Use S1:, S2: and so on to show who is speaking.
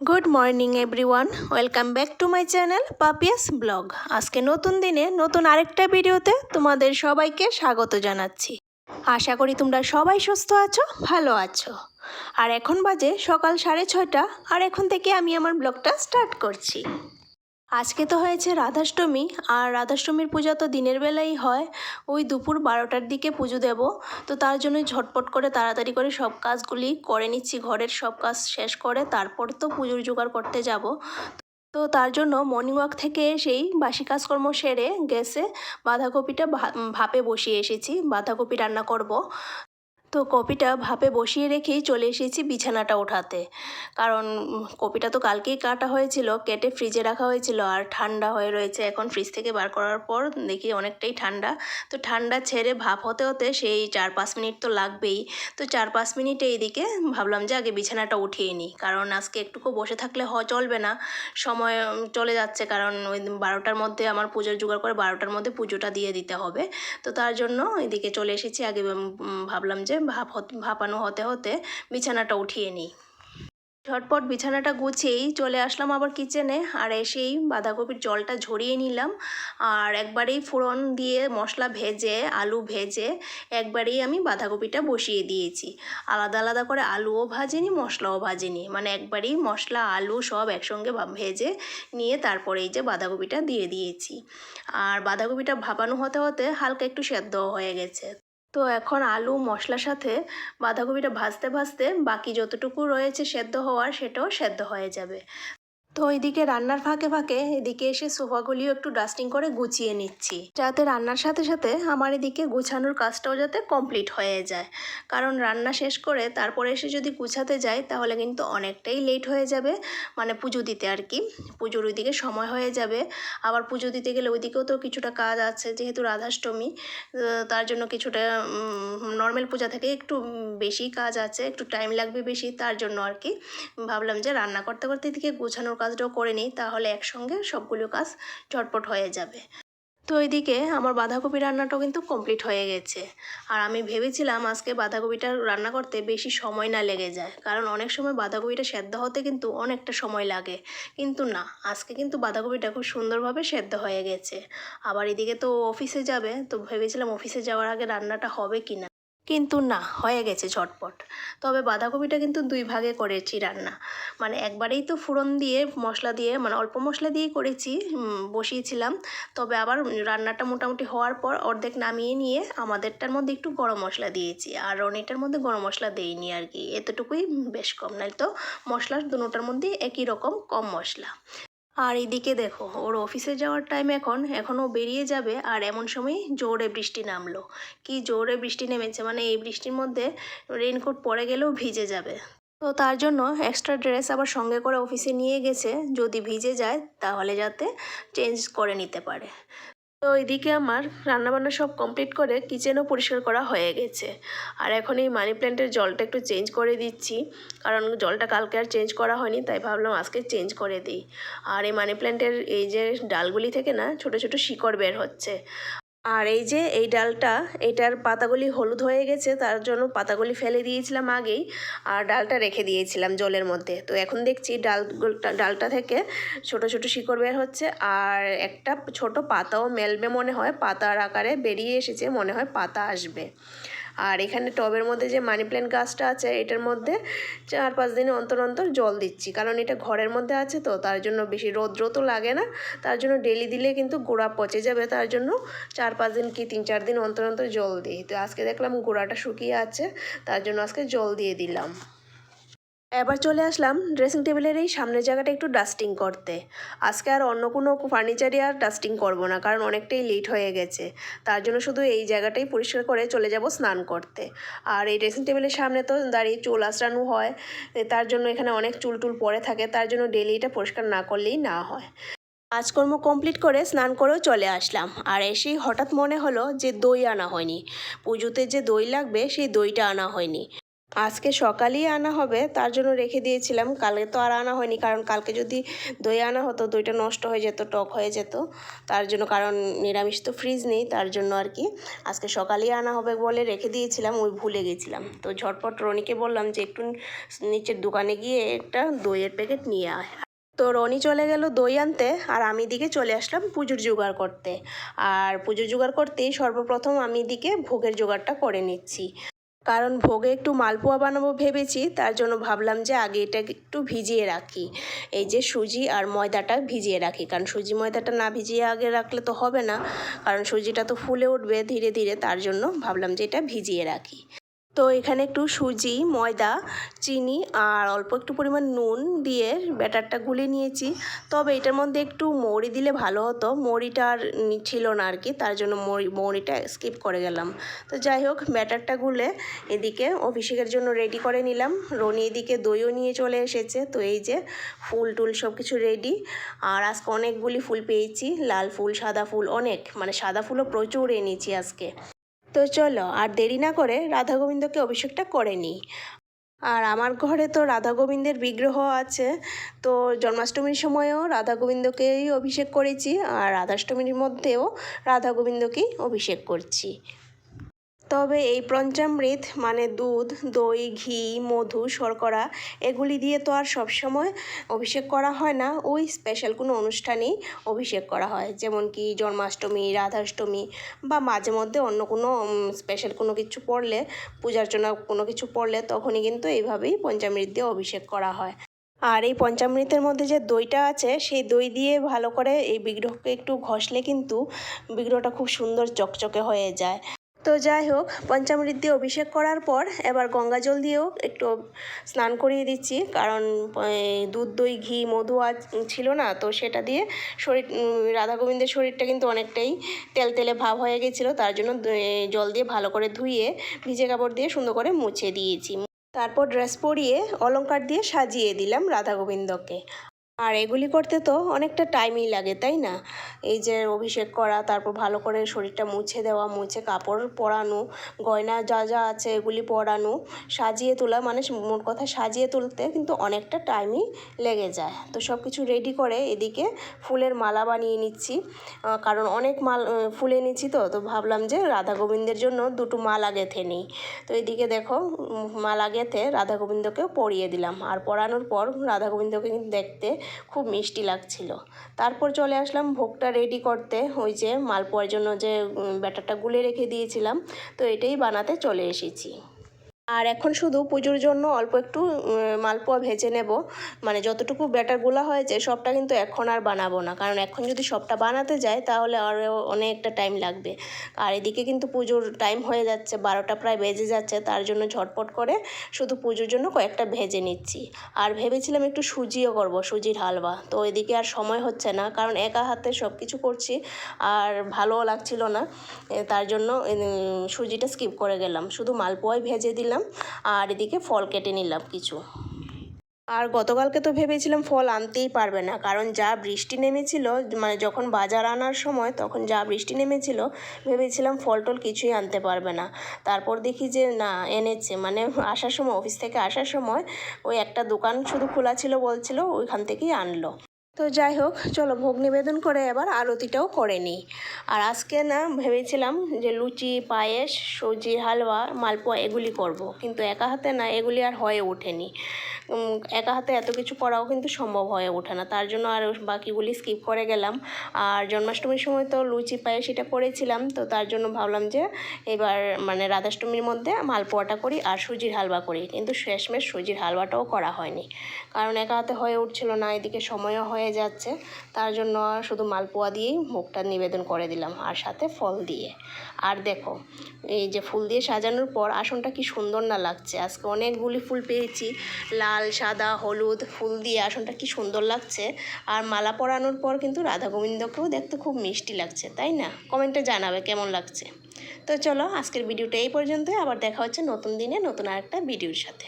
S1: Good morning everyone welcome back to my channel Papiya's blog আজকে নতুন দিনে নতুন আরেকটা ভিডিওতে তোমাদের সবাইকে স্বাগত জানাচ্ছি। আশা করি তোমরা সবাই সুস্থ আছো, ভালো আছো। আর এখন বাজে সকাল সাড়ে ছয়টা, আর এখন থেকে আমি আমার ব্লগটা স্টার্ট করছি। আজকে তো হয়েছে রাধাষ্টমী, আর রাধাষ্টমীর পূজা তো দিনের বেলাই হয়। ওই দুপুর বারোটার দিকে পুজো দেব। তো তার জন্যই ঝটপট করে তাড়াতাড়ি করে সব কাজগুলি করে নিচ্ছি, ঘরের সব কাজ শেষ করে তারপর তো পুজোর জোগাড় করতে যাব। তো তার জন্য মর্নিং ওয়াক থেকে এসেই বাসি কাজকর্ম সেরে গ্যাসে বাঁধাকপিটা ভাপে বসিয়ে এসেছি, বাঁধাকপি রান্না করব। তো কপিটা ভাপে বসিয়ে রেখেই চলে এসেছি বিছানাটা ওঠাতে। কারণ কপিটা তো কালকেই কাটা হয়েছিল, কেটে ফ্রিজে রাখা হয়েছিল আর ঠান্ডা হয়ে রয়েছে এখন ফ্রিজ থেকে বার করার পর দেখি অনেকটাই ঠান্ডা। তো ঠান্ডা ছেড়ে ভাপ হতে হতে সেই চার পাঁচ মিনিট তো লাগবেই। তো চার পাঁচ মিনিটে এইদিকে ভাবলাম যে আগে বিছানাটা উঠিয়ে নিই, কারণ আজকে একটুকু বসে থাকলে হ, চলবে না। সময় চলে যাচ্ছে কারণ ওই বারোটার মধ্যে আমার পুজোর জোগাড় করে বারোটার মধ্যে পুজোটা দিয়ে দিতে হবে। তো তার জন্য এদিকে চলে এসেছি। আগে ভাবলাম যে ভাপ ভাপানো হতে হতে বিছানাটা উঠিয়ে নিই। ঝটপট বিছানাটা গুছিয়েই চলে আসলাম আবার কিচেনে আর এসেই বাঁধাকপির জলটা ঝরিয়ে নিলাম আর একবারেই ফোড়ন দিয়ে মশলা ভেজে, আলু ভেজে একবারেই আমি বাঁধাকপিটা বসিয়ে দিয়েছি। আলাদা আলাদা করে আলুও ভাজিনি, মশলাও ভাজিনি। মানে একবারেই মশলা, আলু সব একসঙ্গে ভেজে নিয়ে তারপরে এই যে বাঁধাকপিটা দিয়ে দিয়েছি। আর বাঁধাকপিটা ভাপানো হতে হতে হালকা একটু সেদ্ধ হয়ে গেছে। তো এখন আলু, মশলার সাথে বাঁধাকপিটা ভাজতে ভাজতে বাকি যতটুকু রয়েছে সেদ্ধ হওয়ার সেটাও সেদ্ধ হয়ে যাবে। তো ওইদিকে রান্নার ফাঁকে ফাঁকে এদিকে এসে সোফাগুলিও একটু ডাস্টিং করে গুছিয়ে নিচ্ছি। যাতে রান্নার সাথে সাথে আমার এদিকে গুছানোর কাজটাও যাতে কমপ্লিট হয়ে যায়। কারণ রান্না শেষ করে তারপরে এসে যদি গুছাতে যাই, তাহলে কিন্তু অনেকটাই লেট হয়ে যাবে। মানে পুজো দিতে আর কি। পুজোর ওইদিকে সময় হয়ে যাবে। আবার পুজো দিতে গেলে ওইদিকেও তো কিছুটা কাজ আছে, যেহেতু রাধাষ্টমী। তার জন্য কিছুটা নর্মাল পূজা থেকে একটু বেশি কাজ আছে, একটু টাইম লাগবে বেশি, তার জন্য আর কি। ভাবলাম যে রান্না করতে করতে এদিকে গোছানোর কাজটাও করে নিই, তাহলে একসঙ্গে সবগুলো কাজ ঝটপট হয়ে যাবে। তো ওইদিকে আমার বাঁধাকপি রান্নাটাও কিন্তু কমপ্লিট হয়ে গেছে। আর আমি ভেবেছিলাম আজকে বাঁধাকপিটা রান্না করতে বেশি সময় না লেগে যায়, কারণ অনেক সময় বাঁধাকপিটা সেদ্ধ হতে কিন্তু অনেকটা সময় লাগে। কিন্তু না, আজকে কিন্তু বাঁধাকপিটা খুব সুন্দরভাবে সেদ্ধ হয়ে গেছে। আবার এদিকে তো অফিসে যাবে, তো ভেবেছিলাম অফিসে যাওয়ার আগে রান্নাটা হবে কি না কিন্তু না, হয়ে গেছে ঝটপট। তবে বাঁধাকপিটা কিন্তু দুই ভাগে করেছি রান্না। মানে একবারেই তো ফোড়ন দিয়ে, মশলা দিয়ে মানে অল্প মশলা দিয়েই করেছি বসিয়েছিলাম। তবে আবার রান্নাটা মোটামুটি হওয়ার পর অর্ধেক নামিয়ে নিয়ে আমাদেরটার মধ্যে একটু গরম মশলা দিয়েছি। আর রনিটার মধ্যে গরম মশলা দেইনি আর কি। এতটুকুই বেশ কম। নাহলে তো মশলার দুটোটার মধ্যে একই রকম কম মশলা। আর এদিকে দেখো, ওর অফিসে যাওয়ার টাইম এখন, এখনও বেরিয়ে যাবে আর এমন সময় জোরে বৃষ্টি নামলো। কি জোরে বৃষ্টি নেমেছে মানে এই বৃষ্টির মধ্যে রেনকোট পরে গেলেও ভিজে যাবে। তো তার জন্য এক্সট্রা ড্রেস আবার সঙ্গে করে অফিসে নিয়ে গেছে, যদি ভিজে যায় তাহলে যাতে চেঞ্জ করে নিতে পারে। তো এদিকে আমার রান্নাবান্না সব কমপ্লিট করে কিচেনও পরিষ্কার করা হয়ে গেছে। আর এখন এই মানি প্ল্যান্টের জলটা একটু চেঞ্জ করে দিচ্ছি। কারণ জলটা কালকে আর চেঞ্জ করা হয়নি, তাই ভাবলাম আজকে চেঞ্জ করে দিই। আর এই মানি প্ল্যান্টের এই যে ডালগুলি থেকে না, ছোট ছোট শিকড় বের হচ্ছে। আর এই যে এই ডালটা, এটার পাতাগুলি হলুদ হয়ে গেছে, তার জন্য পাতাগুলি ফেলে দিয়েছিলাম আগেই আর ডালটা রেখে দিয়েছিলাম জলের মধ্যে। তো এখন দেখছি ডাল, ডালটা থেকে ছোট ছোট শিকড় বের হচ্ছে আর একটা ছোট পাতাও মেলবে মনে হয়, পাতার আকারে বেরিয়ে এসেছে, মনে হয় পাতা আসবে। আর এখানে টবের মধ্যে যে মানি প্ল্যান্ট গাছটা আছে, এটার মধ্যে চার পাঁচ দিন অন্তর অন্তর জল দিচ্ছি। কারণ এটা ঘরের মধ্যে আছে তো, তার জন্য বেশি রৌদ্র তো লাগে না। তার জন্য ডেলি দিলে কিন্তু গোড়া পচে যাবে, তার জন্য চার পাঁচ দিন কি তিন চার দিন অন্তর অন্তর জল দিই। তো আজকে দেখলাম গোড়াটা শুকিয়ে আছে, তার জন্য আজকে জল দিয়ে দিলাম। এবার চলে আসলাম ড্রেসিং টেবিলের এই সামনের জায়গাটা একটু ডাস্টিং করতে। আজকে আর অন্য কোনো ফার্নিচারে আর ডাস্টিং করব না, কারণ অনেকটাই লেট হয়ে গেছে। তার জন্য শুধু এই জায়গাটাই পরিষ্কার করে চলে যাব স্নান করতে। আর এই ড্রেসিং টেবিলের সামনে তো দাঁড়িয়ে চুল আঁচড়ানো হয়, তার জন্য এখানে অনেক চুল টুল পড়ে থাকে, তার জন্য ডেলি এটা পরিষ্কার না করলেই না হয়। কাজকর্ম কমপ্লিট করে স্নান করেও চলে আসলাম। আর এসেই হঠাৎ মনে হলো যে দই আনা হয়নি। পুজোতে যে দই লাগবে, সেই দইটা আনা হয়নি। আজকে সকালেই আনা হবে, তার জন্য রেখে দিয়েছিলাম। কালকে তো আর আনা হয়নি, কারণ কালকে যদি দই আনা হতো, দইটা নষ্ট হয়ে যেত, টক হয়ে যেত। তার জন্য, কারণ নিরামিষ তো ফ্রিজ নেই, তার জন্য আর কি। আজকে সকালেই আনা হবে বলে রেখে দিয়েছিলাম, ওই ভুলে গেছিলাম। তো ঝটপট রনিকে বললাম যে, একটু নিচের দোকানে গিয়ে একটা দইয়ের প্যাকেট নিয়ে আয়। তো রনি চলে গেল দই আনতে, আর আমি দিকে চলে আসলাম পুজোর জোগাড় করতে। আর পুজোর জোগাড় করতেই সর্বপ্রথম আমি দিকে ভোগের জোগাড়টা করে নিচ্ছি। কারণ ভোগে একটু মালপোয়া বানাবো ভেবেছি, তার জন্য ভাবলাম যে আগে এটা একটু ভিজিয়ে রাখি। এই যে সুজি আর ময়দাটা ভিজিয়ে রাখি, কারণ সুজি ময়দাটা না ভিজিয়ে আগে রাখলে তো হবে না, কারণ সুজিটা তো ফুলে উঠবে ধীরে ধীরে, তার জন্য ভাবলাম যে এটা ভিজিয়ে রাখি। তো এখানে একটু সুজি, ময়দা, চিনি আর অল্প একটু পরিমাণ নুন দিয়ে ব্যাটারটা গুলে নিয়েছি। তবে এটার মধ্যে একটু মৌরি দিলে ভালো হতো। মৌরিটা আর ছিল না আর কি, তার জন্য মৌরি, মৌরিটা স্কিপ করে গেলাম। তো যাই হোক, ব্যাটারটা গুলে এদিকে অভিষেকের জন্য রেডি করে নিলাম। রনি এদিকে দইও নিয়ে চলে এসেছে। তো এই যে ফুল টুল সব কিছু রেডি আর আজকে অনেকগুলি ফুল পেয়েছি। লাল ফুল, সাদা ফুল, অনেক। মানে সাদা ফুলও প্রচুর এনেছি আজকে। তো চলো, আর দেরি না করে রাধা গোবিন্দকে অভিষেকটা করে নিই। আর আমার ঘরে তো রাধা গোবিন্দের বিগ্রহ আছে, তো জন্মাষ্টমীর সময়ও রাধা গোবিন্দকেই অভিষেক করেছি, আর রাধাষ্টমীর মধ্যেও রাধা গোবিন্দকেই অভিষেক করছি। তবে এই পঞ্চামৃত মানে দুধ, দই, ঘি, মধু, শর্করা, এগুলি দিয়ে তো আর সবসময় অভিষেক করা হয় না। ওই স্পেশাল কোনো অনুষ্ঠানেই অভিষেক করা হয়। যেমন কি জন্মাষ্টমী, রাধাষ্টমী বা মাঝে মধ্যে অন্য কোনো স্পেশাল কোনো কিছু পড়লে পূজার্চনা কোনো কিছু পড়লে তখনই কিন্তু এইভাবেই পঞ্চামৃত দিয়ে অভিষেক করা হয়। আর এই পঞ্চামৃতের মধ্যে যে দইটা আছে, সেই দই দিয়ে ভালো করে এই বিগ্রহকে একটু ঘষলে কিন্তু বিগ্রহটা খুব সুন্দর চকচকে হয়ে যায়। তো যাই হোক, পঞ্চামৃত দিয়ে অভিষেক করার পর এবার গঙ্গা জল দিয়েও একটু স্নান করিয়ে দিচ্ছি। কারণ দুধ, দই, ঘি, মধু আজ ছিল না, তো সেটা দিয়ে শরীর রাধা গোবিন্দের শরীরটা কিন্তু অনেকটাই তেল তেলে ভাব হয়ে গেছিল। তার জন্য জল দিয়ে ভালো করে ধুয়ে ভিজে কাপড় দিয়ে সুন্দর করে মুছে দিয়েছি। তারপর ড্রেস পরিয়ে অলঙ্কার দিয়ে সাজিয়ে দিলাম রাধা গোবিন্দকে আর এগুলি করতে তো অনেকটা টাইমই লাগে, তাই না? এই যে অভিষেক করা, তারপর ভালো করে শরীরটা মুছে দেওয়া, মুছে কাপড় পরানো, গয়না যা যা আছে এগুলি পরানো, সাজিয়ে তোলা মানে মোট কথা সাজিয়ে তুলতে কিন্তু অনেকটা টাইমই লেগে যায়। তো সব কিছু রেডি করে এদিকে ফুলের মালা বানিয়ে নিচ্ছি। কারণ অনেক মাল ফুল এনেছি তো তো ভাবলাম যে রাধা গোবিন্দের জন্য দুটো মালা গেঁথে নিই। তো এদিকে দেখো মালা গেঁথে রাধা গোবিন্দকেও পরিয়ে দিলাম। আর পরানোর পর রাধা গোবিন্দকে কিন্তু দেখতে খুব মিষ্টি লাগছিল। তারপর চলে আসলাম ভোগটা রেডি করতে। ওই যে মালপোয়ার জন্য যে ব্যাটারটা গুলে রেখে দিয়েছিলাম, তো এটাই বানাতে চলে এসেছি। আর এখন শুধু পুজোর জন্য অল্প একটু মালপোয়া ভেজে নেব। মানে যতটুকু ব্যাটার গোলা হয়েছে, সবটা কিন্তু এখন আর বানাবো না। কারণ এখন যদি সবটা বানাতে যায় তাহলে আরও অনেকটা টাইম লাগবে। আর এদিকে কিন্তু পুজোর টাইম হয়ে যাচ্ছে, বারোটা প্রায় বেজে যাচ্ছে। তার জন্য ঝটপট করে শুধু পুজোর জন্য কয়েকটা ভেজে নিচ্ছি। আর ভেবেছিলাম একটু সুজিও করব, সুজির হালুয়া। তো এদিকে আর সময় হচ্ছে না, কারণ একা হাতে সব কিছু করছি, আর ভালোও লাগছিল না। তার জন্য সুজিটা স্কিপ করে গেলাম। শুধু মালপোয়াই ভেজে দিলাম। নিলাম আর এদিকে ফল কেটে নিলাম কিছু। আর গতকালকে তো ভেবেছিলাম ফল আনতেই পারবে না, কারণ যা বৃষ্টি নেমেছিল মানে যখন বাজার আনার সময় তখন যা বৃষ্টি নেমেছিল, ভেবেছিলাম ফল টল কিছুই আনতে পারবে না। তারপর দেখি যে না, এনেছে। মানে আসার সময়, অফিস থেকে আসার সময় ওই একটা দোকান শুধু খোলা ছিল বলছিল, ওইখান থেকেই আনলো। তো যাই হোক, চলো ভোগ নিবেদন করে এবার আরতিটাও করে নিই আর আজকে না ভেবেছিলাম যে লুচি, পায়েস সুজির হালুয়া মালপোয়া এগুলি করব। কিন্তু একা হাতে না এগুলি আর হয়ে ওঠেনি একা হাতে এত কিছু করাও কিন্তু সম্ভব হয়ে ওঠে না। তার জন্য আর বাকিগুলি স্কিপ করে গেলাম। আর জন্মাষ্টমীর সময় তো লুচি, পায়েস এটা করেছিলাম তো তার জন্য ভাবলাম যে এবার মানে রাধাষ্টমীর মধ্যে মালপোয়াটা করি আর সুজির হালুয়া করি। কিন্তু শেষমেশ সুজির হালুয়াটাও করা হয়নি। কারণ একা হাতে হয়ে উঠছিল না, এদিকে সময়ও হয়ে যাচ্ছে। তার জন্য শুধু মালপোয়া দিয়েই মুখটা নিবেদন করে দিলাম আর সাথে ফল দিয়ে। আর দেখো, এই যে ফুল দিয়ে সাজানোর পর আসনটা কি সুন্দর না লাগছে। আজকে অনেকগুলি ফুল পেয়েছি। লাল, সাদা, হলুদ, ফুল দিয়ে আসনটা কি সুন্দর লাগছে। আর মালা পরানোর পর কিন্তু রাধা গোবিন্দকেও দেখতে খুব মিষ্টি লাগছে, তাই না? কমেন্টে জানাবে কেমন লাগছে। তো চলো, আজকের ভিডিওটা এই পর্যন্তই। আবার দেখা হচ্ছে নতুন দিনে নতুন আরেকটা ভিডিওর সাথে।